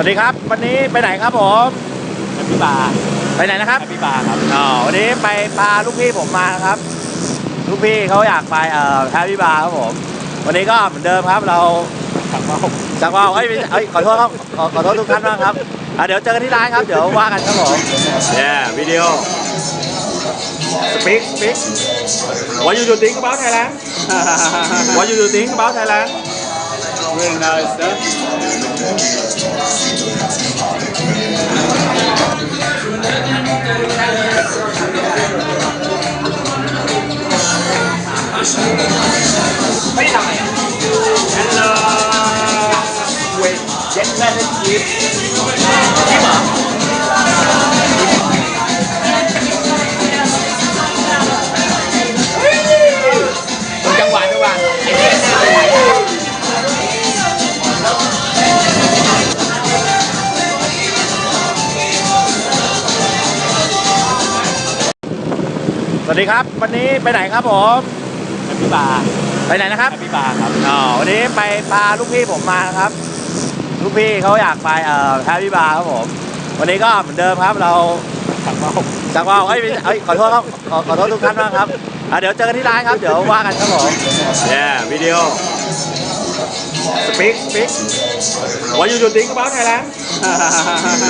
วัสดีครับ วันนี้ไปไหนครับผมแฮปปี้บาร์ไปไหนนะครับแฮปปี้บาร์ครับอ๋อวันนี้ไปพาลูกพี่ผมมานะครับ ลูกพี่เขาอยากไปเอ่อแฮปปี้บาร์ครับผม วันนี้ก็เหมือนเดิมครับเราขับมาจากว่าเอ้ยไม่เอ้ยขอโทษครับขอขอโทษทุกท่านมากครับอะเดี๋ยวเจอกันที่ร้านครับ เดี๋ยวว่ากันครับผม Yeah video speak speak What you do think about Thailand What you do think about Thailand Really nice stuff. ไม่ได้ทำอะไรอะ Hello Wait Jet Planet Jeep สวัสดีครับ วันนี้ไปไหนครับผมแฮปปี้บาร์ไปไหนนะครับแฮปปี้บาร์ครับอ๋อวันนี้ไปพาลูกพี่ผมมานะครับ ลูกพี่เขาอยากไปเอ่อแฮปปี้บาร์ครับผม วันนี้ก็เหมือนเดิมครับเราขับมาจากว่าเอ้ยไม่เอ้ยขอโทษครับขอขอโทษทุกท่านมากครับอะเดี๋ยวเจอกันที่ร้านครับเดี๋ยวว่ากันครับผม Yeah video speak speak What you do think about Thailand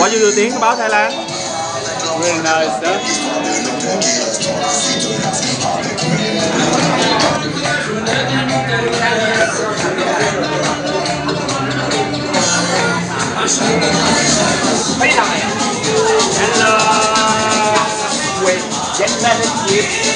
What you do think about Thailand Really nice stuff. อ